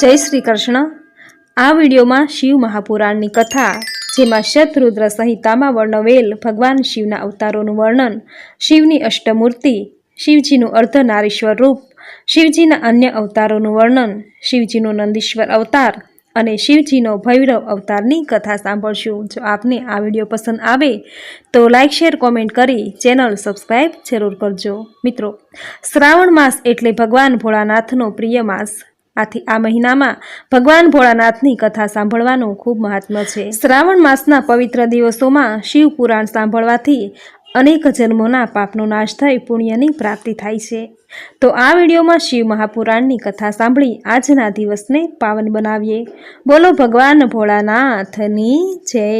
જય શ્રી કૃષ્ણ. આ વિડીયોમાં શિવ મહાપુરાણની કથા, જેમાં શતરુદ્ર સંહિતામાં વર્ણવેલ ભગવાન શિવના અવતારોનું વર્ણન, શિવની અષ્ટમૂર્તિ, શિવજીનું અર્ધનારીશ્વર રૂપ, શિવજીના અન્ય અવતારોનું વર્ણન, શિવજીનો નંદીશ્વર અવતાર અને શિવજીનો ભૈરવ અવતારની કથા સાંભળશું. જો આપને આ વીડિયો પસંદ આવે, તો લાઇક શેર, કોમેન્ટ કરી ચેનલ સબસ્ક્રાઈબ જરૂર કરજો. મિત્રો, શ્રાવણ માસ એટલે ભગવાન ભોળાનાથનો પ્રિય માસ. આથી આ મહિનામાં ભગવાન ભોળાનાથની કથા સાંભળવાનું ખૂબ મહાત્મ છે. શ્રાવણ માસના પવિત્ર દિવસોમાં શિવ પુરાણ સાંભળવાથી અનેક જન્મોના પાપનો નાશ થઈ પુણ્યની પ્રાપ્તિ થાય છે. તો આ વિડીયોમાં શિવ મહાપુરાણની કથા સાંભળી આજના દિવસને પાવન બનાવીએ. બોલો ભગવાન ભોળાનાથની જય.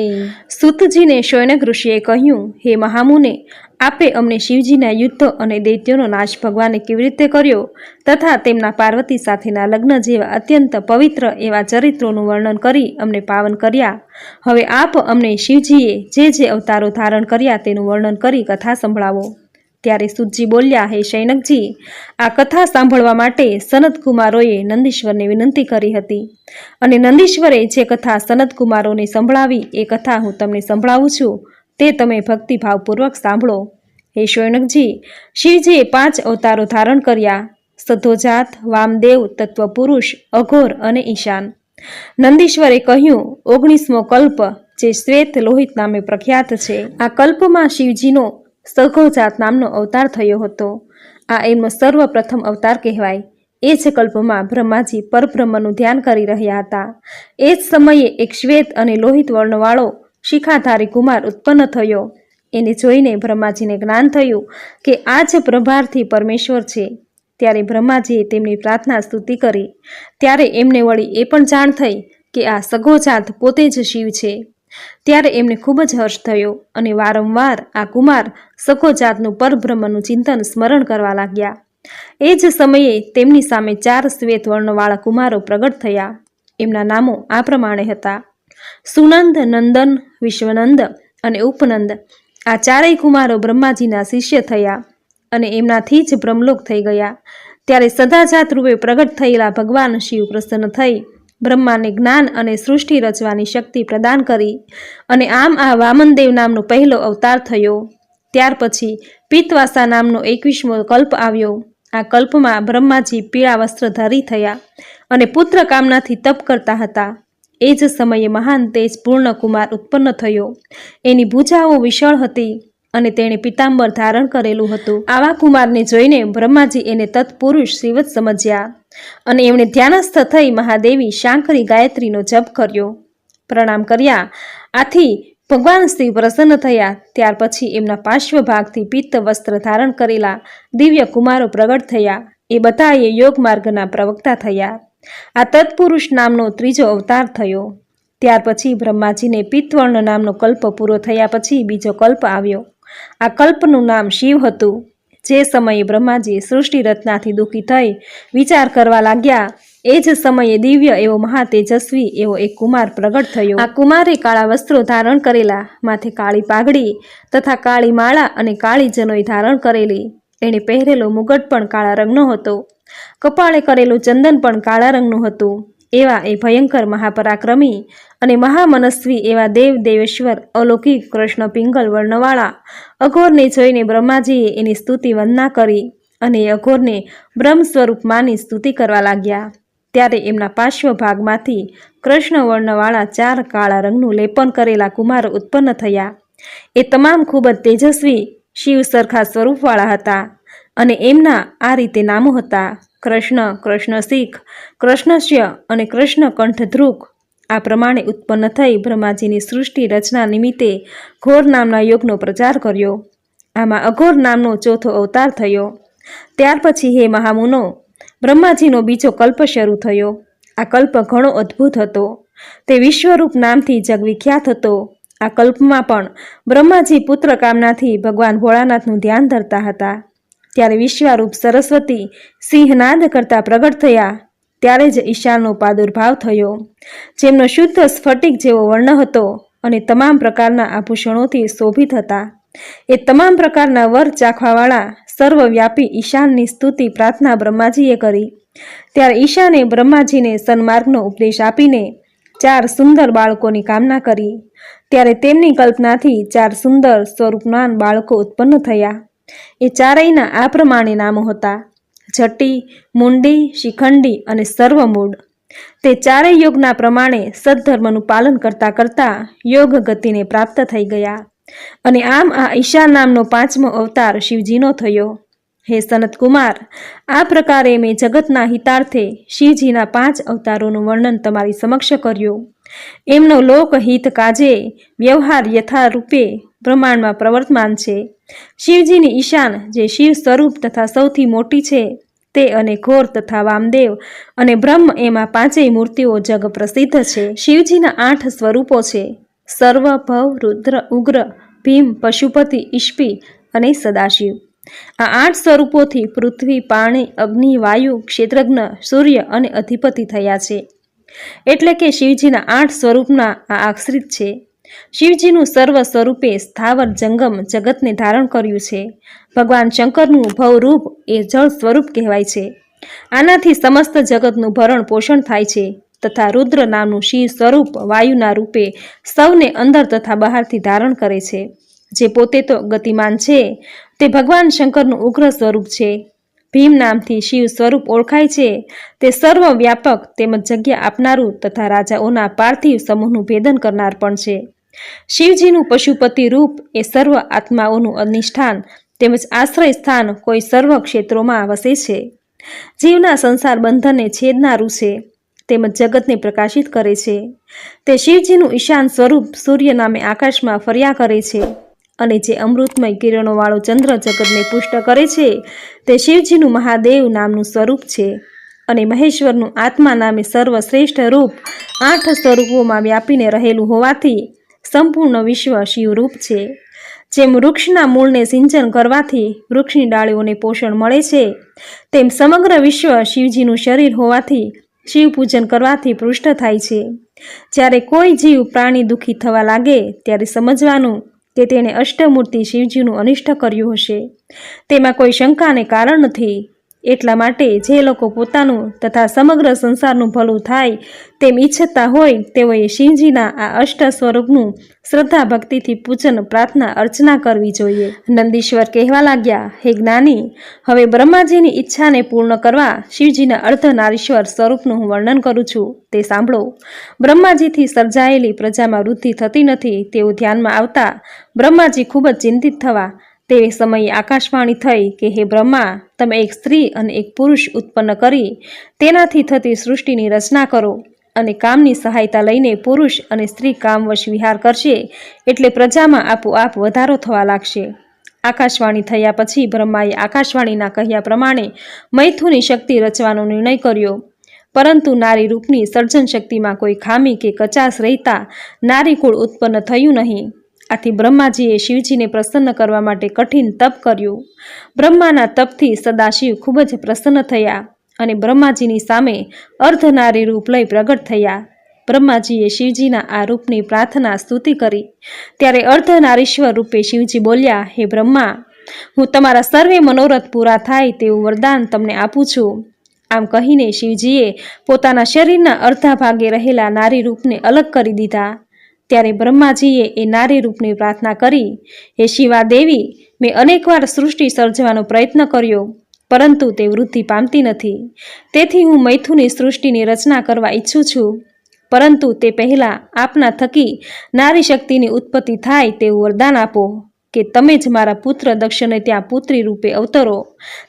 સુતજીને શૌનક ઋષિએ કહ્યું, હે મહામુને આપે અમને શિવજીના યુદ્ધ અને દૈત્યોનો નાશ ભગવાને કેવી રીતે કર્યો? તથા તેમના પાર્વતી સાથેના લગ્ન જેવા અત્યંત પવિત્ર એવા ચરિત્રોનું વર્ણન કરી અમને પાવન કર્યા. હવે આપ અમને શિવજીએ જે જે અવતારો ધારણ કર્યા તેનું વર્ણન કરી કથા સંભળાવો. ત્યારે સુતજી બોલ્યા, હે શૈનકજી, આ કથા સાંભળવા માટે સનત કુમારોએ નંદીશ્વરને વિનંતી કરી હતી. અને નંદીશ્વરે જે કથા સનત કુમારોને સંભળાવી, એ કથા હું તમને સંભળાવું છું. તે તમે ભક્તિભાવપૂર્વક સાંભળો. હે શૌનકજી શિવજીએ પાંચ અવતારો ધારણ કર્યા. સધોજાત વામદેવ, તત્વપુરુષ, અઘોર અને ઈશાન. નંદીશ્વરે કહ્યું, ઓગણીસમો કલ્પ, જે શ્વેત લોહિત નામે પ્રખ્યાત છે. આ કલ્પમાં શિવજીનો સઘોજાત નામનો અવતાર થયો હતો. આ એમનો સર્વપ્રથમ અવતાર કહેવાય. એ જ કલ્પમાં બ્રહ્માજી પરબ્રહ્મનું ધ્યાન કરી રહ્યા હતા. એ જ સમયે એક શ્વેત અને લોહિત વર્ણવાળો શિખાધારી કુમાર ઉત્પન્ન થયો. એને જોઈને બ્રહ્માજીને જ્ઞાન થયું કે આ જ પ્રભારથી પરમેશ્વર છે. ત્યારે બ્રહ્માજીએ તેમની પ્રાર્થના સ્તુતિ કરી. ત્યારે એમને વળી એ પણ જાણ થઈ કે આ સગોજાત પોતે જ શિવ છે. ત્યારે એમને ખૂબ જ હર્ષ થયો અને વારંવાર આ કુમાર સખોજાતનું પરબ્રહ્મનું ચિંતન સ્મરણ કરવા લાગ્યા. એ જ સમયે તેમની સામે ચાર શ્વેત વર્ણવાળા કુમારો પ્રગટ થયા. એમના નામો આ પ્રમાણે હતા. સુનંદ, નંદન, વિશ્વનંદ અને ઉપનંદ. આ ચારેય કુમારો બ્રહ્માજીના શિષ્ય થયા અને એમનાથી જ બ્રહ્મલોક થઈ ગયા. ત્યારે સદાજાત રૂપે પ્રગટ થયેલા ભગવાન શિવ પ્રસન્ન થઈ, બ્રહ્માને જ્ઞાન અને સૃષ્ટિ રચવાની શક્તિ પ્રદાન કરી અને આમ આ વામનદેવ નામનો પહેલો અવતાર થયો. ત્યાર પછી પિત્તવાસા નામનો એકવીસમો કલ્પ આવ્યો. આ કલ્પમાં બ્રહ્માજી પીળા વસ્ત્ર ધારી થયા અને પુત્ર કામનાથી તપ કરતા હતા. એ જ સમયે મહાન તેજ પૂર્ણકુમાર ઉત્પન્ન થયો. એની ભૂજાઓ વિશાળ હતી અને તેણે પિતાંબર ધારણ કરેલું હતું. આવા કુમારને જોઈને બ્રહ્માજી એને તત્પુરુષ શિવ સમજ્યા અને એમણે ધ્યાનસ્થ થઈ મહાદેવી શાંકરી ગાયત્રીનો જપ કર્યો. પ્રણામ કર્યા. આથી ભગવાન શિવ પ્રસન્ન થયા. ત્યાર પછી એમના પાર્શ્વ ભાગથી પિત્ત વસ્ત્ર ધારણ કરેલા દિવ્ય કુમારો પ્રગટ થયા. એ બધાએ યોગ માર્ગના પ્રવક્તા થયા. આ તત્પુરુષ નામનો ત્રીજો અવતાર થયો. ત્યાર પછી બ્રહ્માજીને પિત્તવર્ણ નામનો કલ્પ પૂરો થયા પછી બીજો કલ્પ આવ્યો. આ કલ્પનું નામ શિવ હતું. જે સમયે બ્રહ્માજી સૃષ્ટિ રચનાથી દુઃખી થઈ વિચાર કરવા લાગ્યા, એ જ સમયે દિવ્ય એવો મહાતેજસ્વી એવો એક કુમાર પ્રગટ થયો. આ કુમારે કાળા વસ્ત્રો ધારણ કરેલા, માથે કાળી પાઘડી તથા કાળી માળા અને કાળી જનોઈ ધારણ કરેલી. એણે પહેરેલો મુગટ પણ કાળા રંગનો હતો. કપાળે કરેલું ચંદન પણ કાળા રંગનું હતું. એવા એ ભયંકર મહાપરાક્રમી અને મહામનસ્વી એવા દેવ દેવેશ્વર અલૌકિક કૃષ્ણ પિંગલ વર્ણવાળા, અઘોરને જોઈને બ્રહ્માજીએ એની સ્તુતિ વંદના કરી અને અઘોરને બ્રહ્મ સ્વરૂપ માની સ્તુતિ કરવા લાગ્યા. ત્યારે એમના પાર્શ્વ ભાગમાંથી કૃષ્ણ વર્ણવાળા ચાર કાળા રંગનું લેપન કરેલા કુમાર ઉત્પન્ન થયા. એ તમામ ખૂબ જ તેજસ્વી શિવ સરખા સ્વરૂપવાળા હતા અને એમના આ રીતે નામો હતા, કૃષ્ણ કૃષ્ણ શીખ, કૃષ્ણશ્ય અને કૃષ્ણ કંઠધ્રુક. આ પ્રમાણે ઉત્પન્ન થઈ બ્રહ્માજીની સૃષ્ટિ રચના નિમિત્તે ઘોર નામના યોગનો પ્રચાર કર્યો. આમાં અઘોર નામનો ચોથો અવતાર થયો. ત્યાર પછી હે મહામુનો, બ્રહ્માજીનો બીજો કલ્પ શરૂ થયો. આ કલ્પ ઘણો અદ્ભુત હતો. તે વિશ્વરૂપ નામથી જગવિખ્યાત હતો. આ કલ્પમાં પણ બ્રહ્માજી પુત્ર કામનાથી ભગવાન ભોળાનાથનું ધ્યાન ધરતા હતા. ત્યારે વિશ્વરૂપ સરસ્વતી સિંહનાદ કરતા પ્રગટ થયા. ત્યારે જ ઈશાનનો પ્રાદુર્ભાવ થયો. જેમનો શુદ્ધ સ્ફટિક જેવો વર્ણ હતો અને તમામ પ્રકારના આભૂષણોથી શોભિત હતા. એ તમામ પ્રકારના વર ચાખવાવાળા સર્વવ્યાપી ઈશાનની સ્તુતિ પ્રાર્થના બ્રહ્માજીએ કરી. ત્યારે ઈશાને બ્રહ્માજીને સન્માર્ગનો ઉપદેશ આપીને ચાર સુંદર બાળકોની કામના કરી. ત્યારે તેમની કલ્પનાથી ચાર સુંદર સ્વરૂપમાન બાળકો ઉત્પન્ન થયા. એ ચારેયના આ પ્રમાણે નામો હતા. જટી, મુંડી, શિખંડી અને સર્વમૂળ. તે ચારેય યોગના પ્રમાણે સદ્ધર્મનું પાલન કરતા કરતા યોગ ગતિને પ્રાપ્ત થઈ ગયા. અને આમ આ ઈશા નામનો પાંચમો અવતાર શિવજીનો થયો. હે સનત કુમાર, આ પ્રકારે મેં જગતના હિતાર્થે શિવજીના પાંચ અવતારોનું વર્ણન તમારી સમક્ષ કર્યું. એમનો લોકહિત કાજે, વ્યવહાર યથારૂપે બ્રહ્માંડમાં પ્રવર્તમાન છે. શિવજીની ઈશાન જે શિવ સ્વરૂપ તથા સૌથી મોટી છે, તે અને ઘોર તથા વામદેવ અને બ્રહ્મ એમાં પાંચેય મૂર્તિઓ જગ પ્રસિદ્ધ છે. શિવજીના આઠ સ્વરૂપો છે. સર્વ, ભવ, રુદ્ર, ઉગ્ર, ભીમ, પશુપતિ ઈશ્પી અને સદાશિવ. આ આઠ સ્વરૂપોથી પૃથ્વી, પાણી, અગ્નિ, વાયુ, ક્ષેત્રજ્ઞ, સૂર્ય અને અધિપતિ થયા છે. એટલે કે શિવજીના આઠ સ્વરૂપના આ આશ્રિત છે. શિવજીનું સર્વ સ્વરૂપે સ્થાવર જંગમ જગતને ધારણ કર્યું છે. ભગવાન શંકરનું ભવરૂપ એ જળ સ્વરૂપ કહેવાય છે. આનાથી સમસ્ત જગતનું ભરણ પોષણ થાય છે તથા રુદ્ર નામનું શિવ સ્વરૂપ વાયુના રૂપે સૌને અંદર તથા બહારથી ધારણ કરે છે. જે પોતે તો ગતિમાન છે તે ભગવાન શંકરનું ઉગ્ર સ્વરૂપ છે. ભીમ નામથી શિવ સ્વરૂપ ઓળખાય છે. તે સર્વ વ્યાપક તેમજ જગ્યા આપનારું તથા રાજાઓના પાર્થિવ સમૂહનું ભેદન કરનાર પણ છે. શિવજીનું પશુપતિ રૂપ એ સર્વ આત્માઓનું અધિષ્ઠાન તેમજ આશ્રય સ્થાન કોઈ સર્વ ક્ષેત્રોમાં વસે છે. જીવના સંસાર બંધનને છેદનારું છે. તેમજ જગતને પ્રકાશિત કરે છે. તે શિવજીનું ઈશાન સ્વરૂપ સૂર્ય નામે આકાશમાં ફર્યા કરે છે. અને જે અમૃતમય કિરણોવાળો ચંદ્ર જગતને પુષ્ટ કરે છે, તે શિવજીનું મહાદેવ નામનું સ્વરૂપ છે. અને મહેશ્વરનું આત્મા નામે સર્વશ્રેષ્ઠ રૂપ આઠ સ્વરૂપોમાં વ્યાપીને રહેલું હોવાથી સંપૂર્ણ વિશ્વ શિવરૂપ છે. જેમ વૃક્ષના મૂળને સિંચન કરવાથી વૃક્ષની ડાળીઓને પોષણ મળે છે, તેમ સમગ્ર વિશ્વ શિવજીનું શરીર હોવાથી શિવ પૂજન કરવાથી પૃષ્ઠ થાય છે. જ્યારે કોઈ જીવ પ્રાણી દુઃખી થવા લાગે, ત્યારે સમજવાનું કે તેણે અષ્ટમૂર્તિ શિવજીનું અનિષ્ટ કર્યું હશે. તેમાં કોઈ શંકાને કારણ નથી. એટલા માટે જે લોકો પોતાનું તથા સમગ્ર સંસારનું ભલું થાય તેમ ઈચ્છતા હોય, તેઓએ શિવજીના આ અષ્ટ સ્વરૂપનું શ્રદ્ધા ભક્તિથી પૂજન, પ્રાર્થના, અર્ચના કરવી જોઈએ. નંદીશ્વર કહેવા લાગ્યા, હે જ્ઞાની, હવે બ્રહ્માજીની ઈચ્છાને પૂર્ણ કરવા શિવજીના અર્ધનારીશ્વર સ્વરૂપનું હું વર્ણન કરું છું. તે સાંભળો. બ્રહ્માજીથી સર્જાયેલી પ્રજામાં વૃદ્ધિ થતી નથી તેવું ધ્યાનમાં આવતા બ્રહ્માજી ખૂબ જ ચિંતિત થવા તે સમયે આકાશવાણી થઈ કે, હે બ્રહ્મા, તમે એક સ્ત્રી અને એક પુરુષ ઉત્પન્ન કરી. તેનાથી થતી સૃષ્ટિની રચના કરો અને કામની સહાયતા લઈને પુરુષ અને સ્ત્રી કામવશ વિહાર કરશે, એટલે પ્રજામાં આપોઆપ વધારો થવા લાગશે. આકાશવાણી થયા પછી બ્રહ્માએ આકાશવાણીના કહ્યા પ્રમાણે મૈથુની શક્તિ રચવાનો નિર્ણય કર્યો. પરંતુ નારી રૂપની સર્જન શક્તિમાં કોઈ ખામી કે કચાશ રહેતા નારી કુળ ઉત્પન્ન થયું નહીં. આથી બ્રહ્માજીએ શિવજીને પ્રસન્ન કરવા માટે કઠિન તપ કર્યું. બ્રહ્માના તપથી સદાશિવ ખૂબ જ પ્રસન્ન થયા અને બ્રહ્માજીની સામે અર્ધનારી રૂપ લઈ પ્રગટ થયા. બ્રહ્માજીએ શિવજીના આ રૂપની પ્રાર્થના સ્તુતિ કરી. ત્યારે અર્ધનારીશ્વર રૂપે શિવજી બોલ્યા, હે બ્રહ્મા, હું તમારા સર્વે મનોરથ પૂરા થાય તેવું વરદાન તમને આપું છું. આમ કહીને શિવજીએ પોતાના શરીરના અર્ધા ભાગે રહેલા નારી રૂપને અલગ કરી દીધા. ત્યારે બ્રહ્માજીએ એ નારી રૂપની પ્રાર્થના કરી, હે શિવા દેવી, મેં અનેકવાર સૃષ્ટિ સર્જવાનો પ્રયત્ન કર્યો, પરંતુ તે વૃદ્ધિ પામતી નથી. તેથી હું મૈથુની સૃષ્ટિની રચના કરવા ઈચ્છું છું. પરંતુ તે પહેલાં આપના થકી નારી શક્તિની ઉત્પત્તિ થાય તેવું વરદાન આપો કે તમે જ મારા પુત્ર દક્ષને ત્યાં પુત્રી રૂપે અવતરો.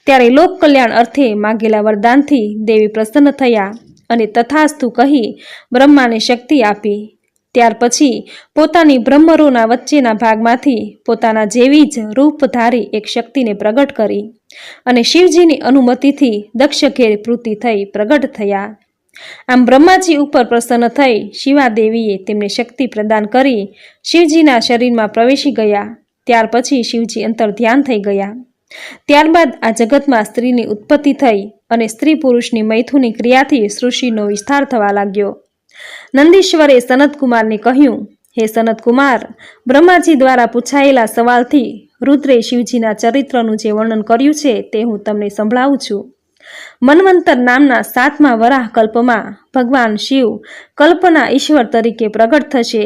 ત્યારે લોક કલ્યાણ અર્થે માગેલા વરદાનથી દેવી પ્રસન્ન થયા અને તથાસ્તુ કહી બ્રહ્માને શક્તિ આપી. ત્યાર પછી પોતાની બ્રહ્મરોના વચ્ચેના ભાગમાંથી પોતાના જેવી જ રૂપધારી એક શક્તિને પ્રગટ કરી અને શિવજીની અનુમતિથી દક્ષ ઘેર પૃથ્વી થઈ પ્રગટ થયા. આમ બ્રહ્માજી ઉપર પ્રસન્ન થઈ શિવાદેવીએ તેમને શક્તિ પ્રદાન કરી શિવજીના શરીરમાં પ્રવેશી ગયા. ત્યાર પછી શિવજી અંતર ધ્યાન થઈ ગયા. ત્યારબાદ આ જગતમાં સ્ત્રીની ઉત્પત્તિ થઈ અને સ્ત્રી પુરુષની મૈથુની ક્રિયાથી સૃષ્ટિનો વિસ્તાર થવા લાગ્યો. નંદીશ્વરે સનતકુમારને કહ્યું, હે સનતકુમાર, બ્રહ્માજી દ્વારા પૂછાયેલા સવાલથી રુદ્રે શિવજીના ચરિત્રનું જે વર્ણન કર્યું છે તે હું તમને સંભળાવું છું. મન્વંતર નામના સાતમા વરાહ કલ્પમાં ભગવાન શિવ કલ્પના ઈશ્વર તરીકે પ્રગટ થશે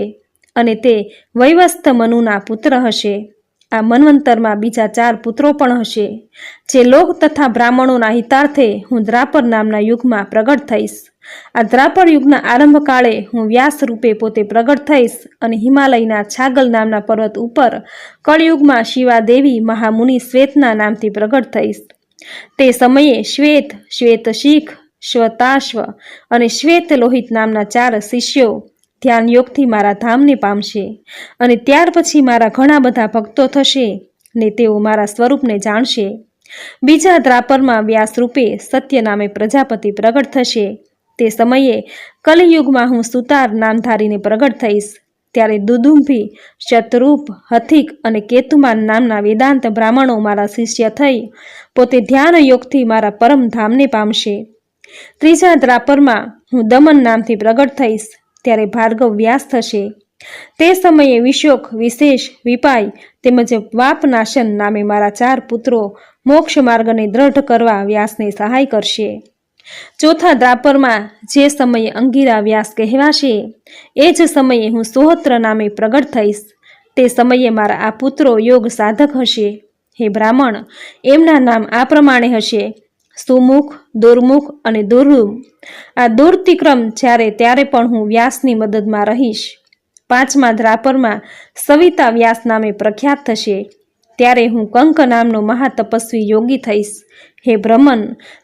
અને તે વૈવસ્થ મનુના પુત્ર હશે. આ મન્વંતરમાં બીજા ચાર પુત્રો પણ હશે, જે લોક તથા બ્રાહ્મણોના હિતાર્થે હું દ્રાપર નામના યુગમાં પ્રગટ થઈશ. આ દ્રાપર યુગના આરંભકાળે હું વ્યાસ રૂપે પોતે પ્રગટ થઈશ અને હિમાલયના છાગલ નામના પર્વત ઉપર કળયુગમાં શિવાદેવી મહામુનિ શ્વેતના નામથી પ્રગટ થઈશ. તે સમયે શ્વેત શ્વેત શીખ શ્વતાશ્વ અને શ્વેત લોહિત નામના ચાર શિષ્યો ધ્યાન યોગથી મારા ધામને પામશે અને ત્યાર પછી મારા ઘણા બધા ભક્તો થશે ને તેઓ મારા સ્વરૂપને જાણશે. બીજા દ્રાપરમાં વ્યાસરૂપે સત્ય નામે પ્રજાપતિ પ્રગટ થશે. તે સમયે કલિયુગમાં હું સુતાર નામધારીને પ્રગટ થઈશ. ત્યારે દુદુંભી શતરૂપ, હથિક અને કેતુમાન નામના વેદાંત બ્રાહ્મણો મારા શિષ્ય થઈ પોતે ધ્યાન યોગથી મારા પરમ ધામને પામશે. ત્રીજા દ્રાપરમાં હું દમન નામથી પ્રગટ થઈશ. ત્યારે ભાર્ગવ વ્યાસ થશે. તે સમયે વિશોક, વિશેષ વિપાય તેમજ વાપનાશન નામે મારા ચાર પુત્રો મોક્ષ માર્ગને દ્રઢ કરવા વ્યાસને સહાય કરશે. ચોથા દ્રાપરમાં જે સમયે અંગીરા વ્યાસ કહેવાશે, એ જ સમયે હું સોહત્ર નામે પ્રગટ થઈશ. તે સમયે મારા આ પુત્રો યોગ સાધક હશે. હે બ્રાહ્મણ, એમના નામ આ પ્રમાણે હશે. સુમુખ, દુર્મુખ અને દુર્રુમ આ દુર્તિક્રમ જ્યારે, ત્યારે પણ હું વ્યાસની મદદમાં રહીશ. પાંચમા દ્રાપરમાં સવિતા વ્યાસ નામે પ્રખ્યાત થશે. ત્યારે હું કંક નામનો મહાતપસ્વી યોગી થઈશ. હે બ્રહ્મન,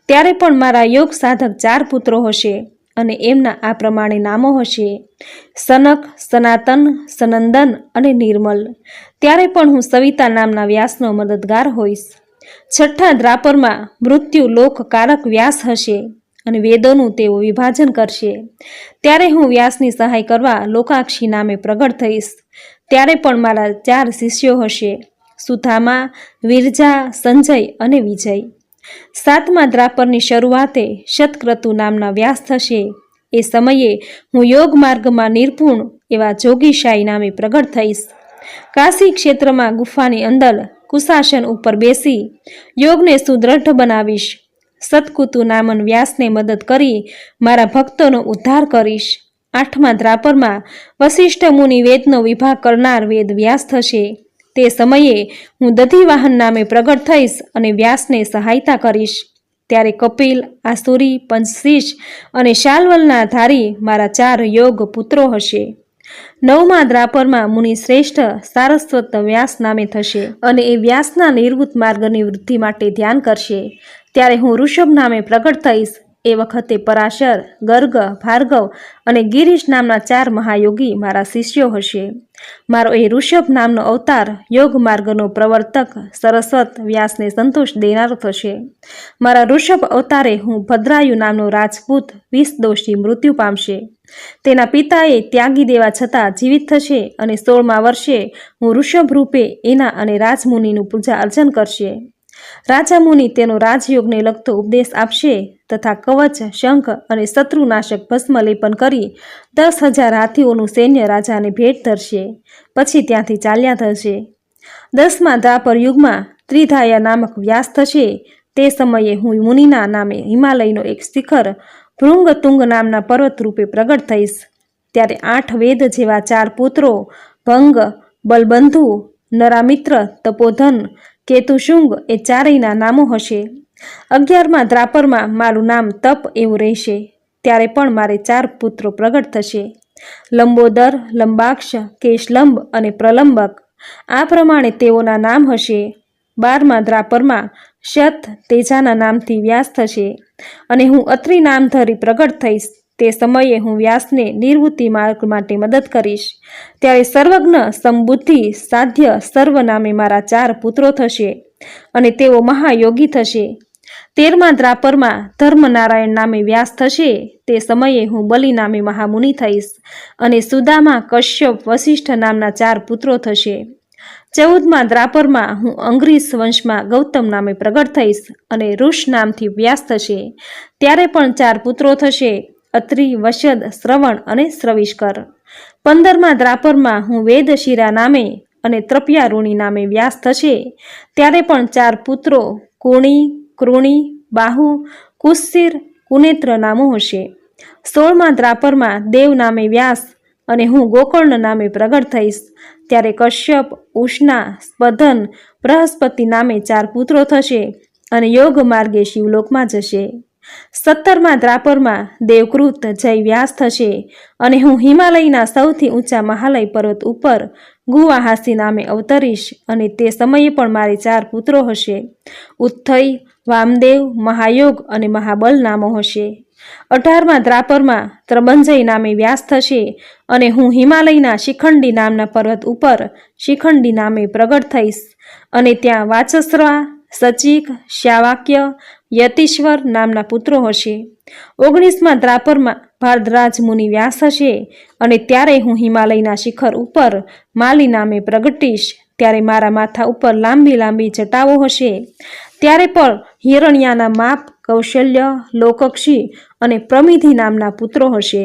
ત્યારે પણ મારા યોગ સાધક ચાર પુત્રો હશે અને એમના આ પ્રમાણે નામો હશે. સનક, સનાતન, સનંદન અને નિર્મલ. ત્યારે પણ હું સવિતા નામના વ્યાસનો મદદગાર હોઈશ. છઠ્ઠા દ્રાપરમાં મૃત્યુ લોક કારક વ્યાસ હશે અને વેદોનું તેઓ વિભાજન કરશે. ત્યારે હું વ્યાસની સહાય કરવા લોકાક્ષી નામે પ્રગટ થઈશ. ત્યારે પણ મારા ચાર શિષ્યો હશે સુથામા વિરજા, સંજય અને વિજય. સાતમા દ્રાપરની શરૂઆતે શતક્રતુ નામના વ્યાસ થશે. એ સમયે હું યોગ માર્ગમાં નિર્પુણ એવા જોગીશાહી નામે પ્રગટ થઈશ. કાશી ક્ષેત્રમાં ગુફાની અંદર કુશાસન ઉપર બેસી યોગને સુદ્રઢ બનાવીશ. સતકુતુ નામન વ્યાસને મદદ કરી મારા ભક્તોનો ઉદ્ધાર કરીશ. આઠમા દ્રાપરમાં વશિષ્ઠ મુનિ વેદનો વિભાગ કરનાર વેદ વ્યાસ થશે. તે સમયે હું દધિવાહન નામે પ્રગટ થઈશ અને વ્યાસને સહાયતા કરીશ. ત્યારે કપિલ, આસુરી, પંચશીષ અને શાલ્વલના ધારી મારા ચાર યોગ પુત્રો હશે. નવમા દ્રાપરમાં મુનિ શ્રેષ્ઠ સારસ્વત વ્યાસ નામે થશે અને એ વ્યાસના નિર્વૃત માર્ગની વૃદ્ધિ માટે ધ્યાન કરશે. ત્યારે હું ઋષભ નામે પ્રગટ થઈશ. એ વખતે પરાશર, ગર્ગ, ભાર્ગવ અને ગિરીશ નામના ચાર મહાયોગી મારા શિષ્યો હશે. મારો એ ઋષભ નામનો અવતાર યોગ માર્ગનો પ્રવર્તક, સરસ્વત વ્યાસને સંતોષ દેનારો થશે. મારા ઋષભ અવતારે હું ભદ્રાયુ નામનો રાજપૂત વિષ દોષી મૃત્યુ પામશે. તેના પિતાએ ત્યાગી દેવા છતાં જીવિત થશે અને સોળમા વર્ષે હું ઋષભ રૂપે એના અને રાજમુનિનું પૂજા અર્ચન કરશે. રાજા મુનિ તેનો રાજયોગને લગતો ઉપદેશ આપશે તથા કવચ, શંખ અને શત્રુનાશક ભસ્મ લેપન કરી દસ હજાર હાથીઓનું સૈન્ય રાજાને ભેટ ધરશે. પછી ત્યાંથી ચાલ્યા થશે દસમા દ્વાપર યુગમાં ત્રિધાયા નામક વ્યાસ થશે. તે સમયે હું મુનિના નામે હિમાલયનો એક શિખર ભૃંગતુંગ નામના પર્વત રૂપે પ્રગટ થઈશ. ત્યારે આઠ વેદ જેવા ચાર પુત્રો ભંગ, બલબંધુ, નરામિત્ર, તપોધન કેતુશુંગ એ ચારેયના નામો હશે. અગિયારમાં દ્રાપરમાં મારું નામ તપ એવું રહેશે. ત્યારે પણ મારે ચાર પુત્રો પ્રગટ થશે. લંબોદર, લંબાક્ષ, કેશલંબ અને પ્રલંબક. આ પ્રમાણે તેઓના નામ હશે. બારમા દ્રાપરમાં શત તેજાના નામથી વ્યાસ થશે. અને હું અત્રિ નામ ધરી પ્રગટ થઈશ તે સમયે હું વ્યાસને નિર્વૃત્તિ માર્ગ માટે મદદ કરીશ. ત્યારે સર્વજ્ઞ સંબુદ્ધિ સાધ્ય સર્વ નામે મારા ચાર પુત્રો થશે અને તેઓ મહાયોગી થશે. તેરમા દ્રાપરમાં ધર્મનારાયણ નામે વ્યાસ થશે. તે સમયે હું બલિ નામે મહામુનિ થઈશ અને સુદામા કશ્યપ વશિષ્ઠ નામના ચાર પુત્રો થશે. ચૌદમાં દ્રાપરમાં હું અંગ્રીસ વંશમાં ગૌતમ નામે પ્રગટ થઈશ અને ઋષ નામથી વ્યાસ થશે. ત્યારે પણ ચાર પુત્રો થશે. અત્રિ વશદ, શ્રવણ અને શ્રવિષ્કર પંદરમાં દ્રાપરમાં હું વેદશિરા નામે અને ત્રપ્યારુણી નામે વ્યાસ થશે. ત્યારે પણ ચાર પુત્રો, કુણી, કૃણી, બાહુ કુશિર કુનેત્ર નામો હશે. સોળમાં દ્રાપરમાં દેવ નામે વ્યાસ અને હું ગોકર્ણ નામે પ્રગટ થઈશ. ત્યારે કશ્યપ, ઉષ્ણા, સ્પધન, બૃહસ્પતિ નામે ચાર પુત્રો થશે અને યોગ માર્ગે શિવલોકમાં જશે. સત્તરમાં દ્રાપરમાં દેવકૃત જય વ્યાસ થશે અને હું હિમાલયના સૌથી ઊંચા મહાલય પર્વત ઉપર ગુવાહાસી નામે અવતરીશ અને તે સમયે પણ મારે ચાર પુત્રો હશે. ઉત્થય વામદેવ, મહાયોગ અને મહાબલ નામો હશે. અઢારમાં દ્રાપરમાં ત્રબંજય નામે વ્યાસ થશે અને હું હિમાલયના શિખંડી નામના પર્વત ઉપર શિખંડી નામે પ્રગટ થઈશ અને ત્યાં વાચસ્રવા સચિક શ્યાવાક્ય, યતીશ્વર નામના પુત્રો હશે. ઓગણીસમાં દ્રાપરમાં ભારદ્રાજ મુનિ વ્યાસ હશે અને ત્યારે હું હિમાલયના શિખર ઉપર માલી નામે પ્રગટીશ, ત્યારે મારા માથા ઉપર લાંબી લાંબી જટાઓ હશે. ત્યારે પણ હિરણ્યાના માપ, કૌશલ્ય, લોકક્ષી અને પ્રમિધિ નામના પુત્રો હશે.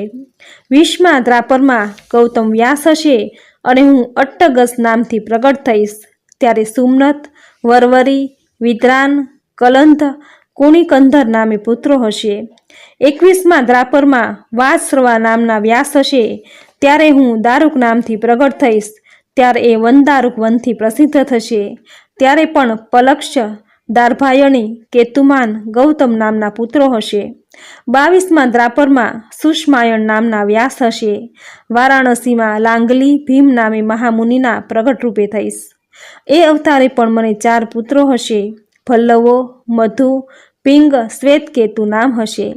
વીસમાં દ્રાપરમાં ગૌતમ વ્યાસ હશે અને હું અટ્ટગસ નામથી પ્રગટ થઈશ. ત્યારે સુમનત, વરવરી વિદ્રાન કલંધ કુણિકંધર નામે પુત્રો હશે. એકવીસમાં દ્રાપરમાં વાસરવા નામના વ્યાસ હશે. ત્યારે હું દારૂક નામથી પ્રગટ થઈશ. ત્યારે એ વનદારૂક વનથી પ્રસિદ્ધ થશે. ત્યારે પણ પલક્ષ, દાર્ભાયણી, કેતુમાન, ગૌતમ નામના પુત્રો હશે. બાવીસમાં દ્રાપરમાં સુષ્માયણ નામના વ્યાસ હશે. વારાણસીમાં લાંગલી ભીમ નામે મહામુનિના પ્રગટ રૂપે થઈશ. એ અવતારે પણ મને ચાર પુત્રો હશે. ભલ્લવો, મધુ, પિંગ શ્વેતકેતુ નામ હશે.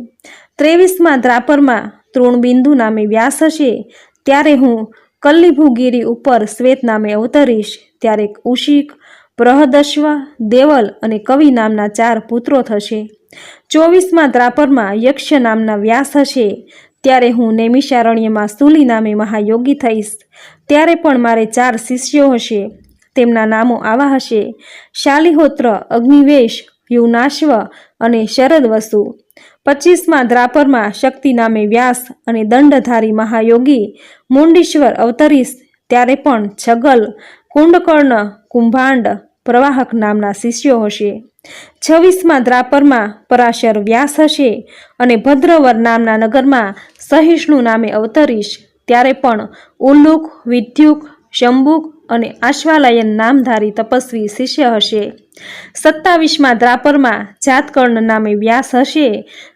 ત્રેવીસમાં દ્રાપરમાં તૃણબિંદુ નામે વ્યાસ હશે. ત્યારે હું કલ્લીભુગીરી ઉપર શ્વેત નામે અવતરીશ. ત્યારે ઉશિક પ્રહદશ્વ દેવલ અને કવિ નામના ચાર પુત્રો થશે. ચોવીસમાં દ્રાપરમાં યક્ષ નામના વ્યાસ હશે. ત્યારે હું નૈમિષારણ્યમાં સુલી નામે મહાયોગી થઈશ. ત્યારે પણ મારે ચાર શિષ્યો હશે. તેમના નામો આવા હશે. શાલિહોત્ર, અગ્નિવેશ, યુનાશ્વ અને શરદ વસુ. પચીસમાં દ્રાપરમાં શક્તિ નામે વ્યાસ અને દંડધારી મહાયોગી. મુંડીશ્વર અવતરીશ, ત્યારે પણ છગલ. કુંડકર્ણ, કુંભાંડ પ્રવાહક નામના શિષ્યો હશે. છવ્વીસમાં દ્રાપરમાં પરાશર વ્યાસ હશે અને ભદ્રવર નામના નગરમાં સહિષ્ણુ નામે અવતરીશ. ત્યારે પણ ઉલ્લુક વિદ્યુક, શંભુક અને આશ્વાલયન નામધારી તપસ્વી શિષ્ય હશે. સત્તાવીસમાં દ્રાપરમાં જાતકર્ણ નામે વ્યાસ હશે,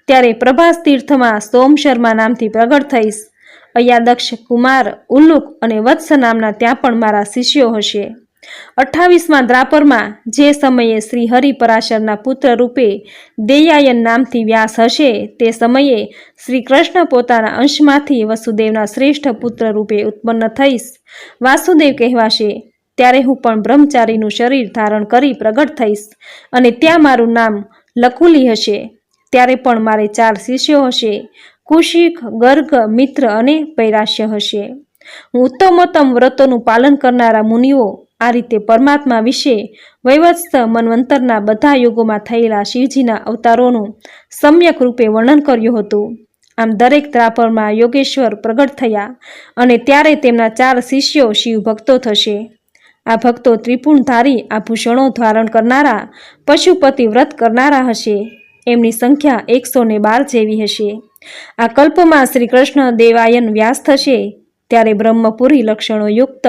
ત્યારે પ્રભાસ તીર્થમાં સોમ શર્મા નામથી પ્રગટ થઈશ. અયાદક્ષ કુમાર ઉલ્લુક અને વત્સ નામના ત્યાં પણ મારા શિષ્યો હશે. અઠ્ઠાવીસમાં દ્રાપરમાં જે સમયે શ્રી હરિ પરાશરના પુત્ર રૂપે દેયાયન નામથી વ્યાસ હશે, તે સમયે શ્રી કૃષ્ણ પોતાના અંશમાંથી વસુદેવના શ્રેષ્ઠ પુત્ર રૂપે ઉત્પન્ન થઈશ. વાસુદેવ કહેવાશે, ત્યારે હું પણ બ્રહ્મચારીનું શરીર ધારણ કરી પ્રગટ થઈશ અને ત્યાં મારું નામ લકુલી હશે. ત્યારે પણ મારે ચાર શિષ્યો હશે, કુશિક, ગર્ગ, મિત્ર અને પૈરાશ્ય હશે. હું ઉત્તમોત્તમ વ્રતોનું પાલન કરનારા મુનિઓ આ રીતે પરમાત્મા વિશે વૈવત્સ મનવંતરના બધા યુગોમાં થયેલા શિવજીના અવતારોનું સમ્યક રૂપે વર્ણન કર્યું હતું. આમ દરેક ત્રાપરમાં યોગેશ્વર પ્રગટ થયા અને ત્યારે તેમના ચાર શિષ્યો શિવ ભક્તો થશે. આ ભક્તો ત્રિપુણધારી આભૂષણો ધારણ કરનારા, પશુપતિ વ્રત કરનારા હશે. એમની સંખ્યા એકસો ને બાર જેવી હશે. આ કલ્પમાં શ્રી કૃષ્ણ દેવાયન વ્યાસ થશે. ત્યારે બ્રહ્મપુરી લક્ષણો યુક્ત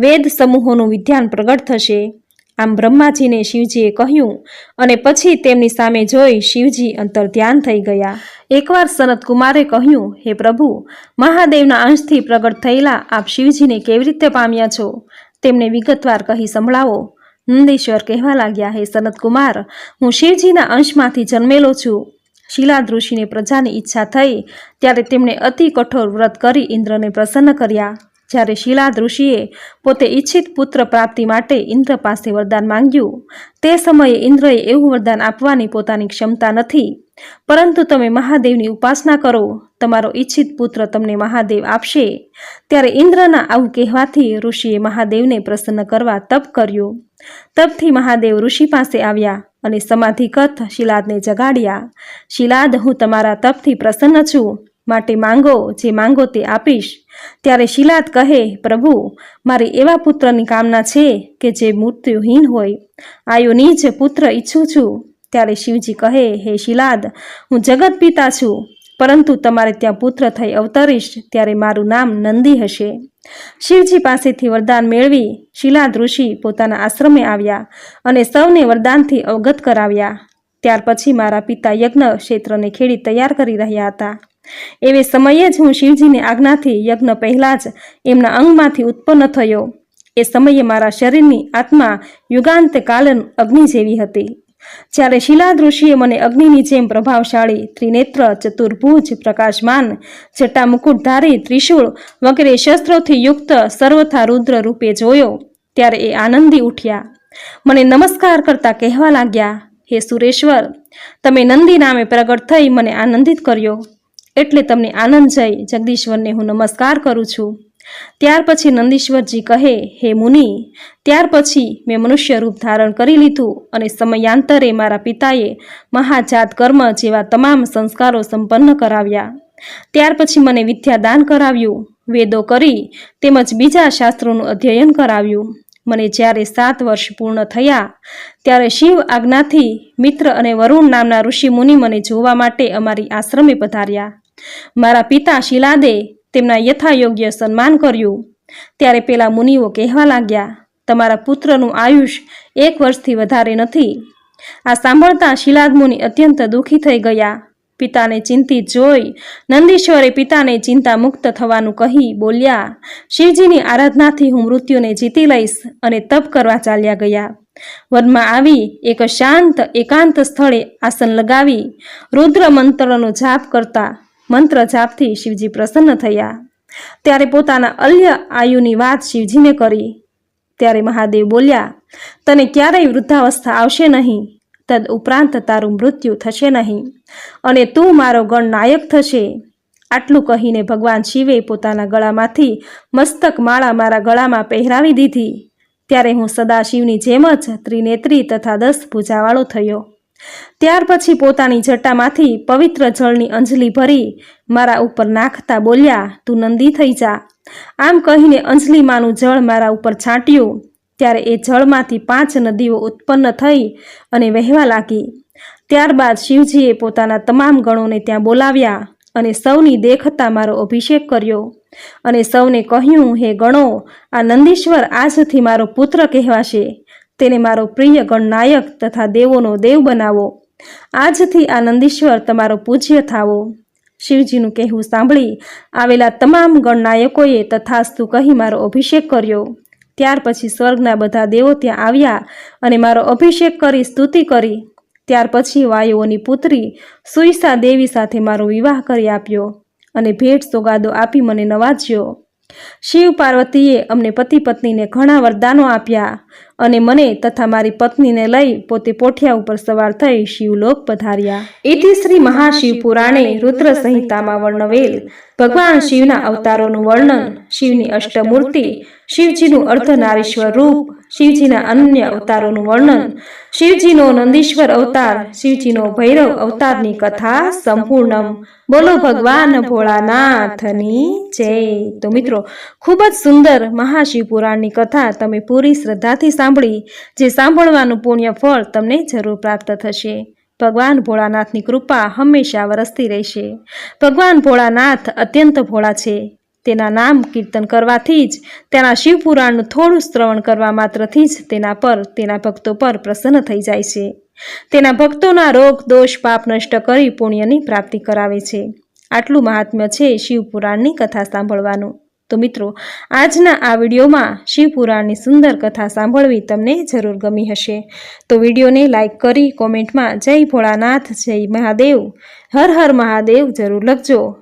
વેદ સમૂહોનું વિધાન પ્રગટ થશે. આમ બ્રહ્માજીને શિવજીએ કહ્યું અને પછી તેમની સામે જોઈ શિવજી અંતર ધ્યાન થઈ ગયા. એકવાર સનતકુમારે કહ્યું, હે પ્રભુ, મહાદેવના અંશથી પ્રગટ થયેલા આપ શિવજીને કેવી રીતે પામ્યા છો? તેમને વિગતવાર કહી સંભળાવો. નંદેશ્વર કહેવા લાગ્યા, હે સનતકુમાર, હું શિવજીના અંશમાંથી જન્મેલો છું. શિલાદ ઋષિને પ્રજાની ઈચ્છા થઈ ત્યારે તેમણે અતિ કઠોર વ્રત કરી ઇન્દ્રને પ્રસન્ન કર્યા. જ્યારે શિલાદ ઋષિએ પોતે ઈચ્છિત પુત્ર પ્રાપ્તિ માટે ઇન્દ્ર પાસે વરદાન માંગ્યું, તે સમયે ઇન્દ્રએ એવું વરદાન આપવાની પોતાની ક્ષમતા નથી. પરંતુ તમે મહાદેવની ઉપાસના કરો, તમારો ઈચ્છિત પુત્ર તમને મહાદેવ આપશે. ત્યારે ઇન્દ્રના આવું કહેવાથી ઋષિએ મહાદેવને પ્રસન્ન કરવા તપ કર્યું. તપથી મહાદેવ ઋષિ પાસે આવ્યા. અને સમાધિગત શિલાદને જગાડ્યા. શિલાદ, હું તમારા તપથી પ્રસન્ન છું. માટે માંગો, જે માંગો તે આપીશ. ત્યારે શિલાદ કહે, પ્રભુ, મારી એવા પુત્રની કામના છે કે જે મૃત્યુહીન હોય. આયુની જ પુત્ર ઈચ્છું છું. ત્યારે શિવજી કહે, હે શિલાદ, હું જગત પિતા છું. પરંતુ તમારે ત્યાં પુત્ર થઈ અવતરીશ ત્યારે મારું નામ નંદી હશે. શિવજી પાસેથી વરદાન મેળવી શિલાદ ઋષિ પોતાના આશ્રમે આવ્યા અને સૌને વરદાનથી અવગત કરાવ્યા. ત્યાર પછી મારા પિતા યજ્ઞ ક્ષેત્રને ખેડી તૈયાર કરી રહ્યા હતા. એવે સમયે જ હું શિવજીની આજ્ઞાથી યજ્ઞ પહેલાં જ એમના અંગમાંથી ઉત્પન્ન થયો. એ સમયે મારા શરીરની આત્મા યુગાંત કાલન અગ્નિ જેવી હતી. જ્યારે શિલા ઋષિએ મને અગ્નિની જેમ પ્રભાવશાળી ત્રિનેત્ર, ચતુર્ભુજ, પ્રકાશમાન જટા મુકુટધારી, ત્રિશૂળ વગેરે શસ્ત્રોથી યુક્ત સર્વથા રુદ્ર રૂપે જોયો, ત્યારે એ આનંદી ઉઠ્યા. મને નમસ્કાર કરતા કહેવા લાગ્યા, હે સુરેશ્વર, તમે નંદી નામે પ્રગટ થઈ મને આનંદિત કર્યો. એટલે તમને આનંદ જઈ જગદીશ્વરને હું નમસ્કાર કરું છું. ત્યાર પછી નંદીશ્વરજી કહે, હે મુનિ, ત્યાર પછી મેં મનુષ્ય રૂપ ધારણ કરી લીધું અને સમયાંતરે મારા પિતાએ મહાજાત કર્મ જેવા તમામ સંસ્કારો સંપન્ન કરાવ્યા. ત્યાર પછી મને વિદ્યાદાન કરાવ્યું, વેદો કરી, તેમજ બીજા શાસ્ત્રોનું અધ્યયન કરાવ્યું. મને જ્યારે સાત વર્ષ પૂર્ણ થયા, ત્યારે શિવ આજ્ઞાથી મિત્ર અને વરુણ નામના ઋષિ મુનિ મને જોવા માટે અમારી આશ્રમે પધાર્યા. મારા પિતા શિલાદે તેમના યથાયોગ્ય સન્માન કર્યું. ત્યારે પેલા મુનિઓ કહેવા લાગ્યા, તમારા પુત્રનું આયુષ એક વર્ષથી વધારે નથી. આ સાંભળતા શિલાદ મુનિ અત્યંત દુઃખી થઈ ગયા. પિતાને ચિંતિત જોઈ નંદીશ્વરે પિતાને ચિંતા મુક્ત થવાનું કહી બોલ્યા, શિવજીની આરાધનાથી હું મૃત્યુને જીતી લઈશ અને તપ કરવા ચાલ્યા ગયા. વનમાં આવી એક શાંત, એકાંત સ્થળે આસન લગાવી, રુદ્ર મંત્રનો જાપ કરતા મંત્ર જાપથી શિવજી પ્રસન્ન થયા. ત્યારે પોતાના અલ્ય આયુની વાત શિવજીને કરી. ત્યારે મહાદેવ બોલ્યા, તને ક્યારેય વૃદ્ધાવસ્થા આવશે નહીં. તદ ઉપરાંત તારું મૃત્યુ થશે નહીં. અને તું મારો ગણ નાયક થશે. આટલું કહીને ભગવાન શિવે પોતાના ગળામાંથી મસ્તક માળા મારા ગળામાં પહેરાવી દીધી. ત્યારે હું સદાશિવની જેમ જ ત્રિનેત્રી તથા દસ ભૂજાવાળો થયો. ત્યાર પછી પોતાની જટામાંથી પવિત્ર જળની અંજલિ ભરી મારા ઉપર નાખતા બોલ્યા, તું નંદી થઈ જા. આમ કહીને અંજલિમાનું જળ મારા ઉપર છાંટ્યું. ત્યારે એ જળમાંથી પાંચ નદીઓ ઉત્પન્ન થઈ અને વહેવા લાગી. ત્યારબાદ શિવજીએ પોતાના તમામ ગણોને ત્યાં બોલાવ્યા અને સૌની દેખતા મારો અભિષેક કર્યો અને સૌને કહ્યું, હે ગણો, આ નંદીશ્વર આજથી મારો પુત્ર કહેવાશે. તેને મારો પ્રિય ગણનાયક તથા દેવોનો દેવ બનાવો. આજથી આ નંદીશ્વર તમારો પૂજ્ય થાવો. શિવજીનું કહેવું સાંભળી આવેલા તમામ ગણનાયકોએ તથાસ્તુ કહી મારો અભિષેક કર્યો. ત્યાર પછી સ્વર્ગના બધા દેવો ત્યાં આવ્યા અને મારો અભિષેક કરી સ્તુતિ કરી. ત્યાર પછી વાયુઓની પુત્રી સુઈસા દેવી સાથે મારો વિવાહ કરી આપ્યો અને ભેટ સોગાદો આપી મને નવાજ્યો. શિવ પાર્વતીએ અમને પતિ પત્નીને ઘણા વરદાનો આપ્યા અને મને તથા મારી પત્નીને લઈ પોતે પોઠિયા ઉપર સવાર થઈ શિવલોક પધાર્યા. એથી શ્રી મહાશિવ પુરાણે રુદ્ર સંહિતામાં વર્ણવેલ ભગવાન શિવના અવતારોનું વર્ણન શિવની અષ્ટમૂર્તિ શિવજીનું અર્ધનારીશ્વર રૂપ શિવજીના અન્ય અવતારોનું વર્ણન. શિવજીનો નંદીશ્વર અવતાર, શિવજીનો ભૈરવ અવતારની કથા સંપૂર્ણમ. બોલો ભગવાન ભોળાનાથની જય. તો મિત્રો, ખૂબ જ સુંદર મહાશિવ પુરાણની કથા તમે પૂરી શ્રદ્ધાથી સાંભળી, જે સાંભળવાનું પુણ્ય ફળ તમને જરૂર પ્રાપ્ત થશે. ભગવાન ભોળાનાથની કૃપા હંમેશા વરસતી રહેશે. ભગવાન ભોળાનાથ અત્યંત ભોળા છે. તેના નામ કીર્તન કરવાથી જ, તેના શિવપુરાણનું થોડું શ્રવણ કરવા માત્રથી જ તેના પર, તેના ભક્તો પર પ્રસન્ન થઈ જાય છે. તેના ભક્તોના રોગ, દોષ, પાપ નષ્ટ કરી પુણ્યની પ્રાપ્તિ કરાવે છે. આટલું મહાત્મ્ય છે શિવપુરાણની કથા સાંભળવાનું. તો મિત્રો, આજના આ વિડીયોમાં શિવપુરાણની સુંદર કથા સાંભળવી તમને જરૂર ગમી હશે. તો વિડીયોને લાઇક કરી કોમેન્ટમાં જય ભોળાનાથ, જય મહાદેવ, હર હર મહાદેવ જરૂર લખજો.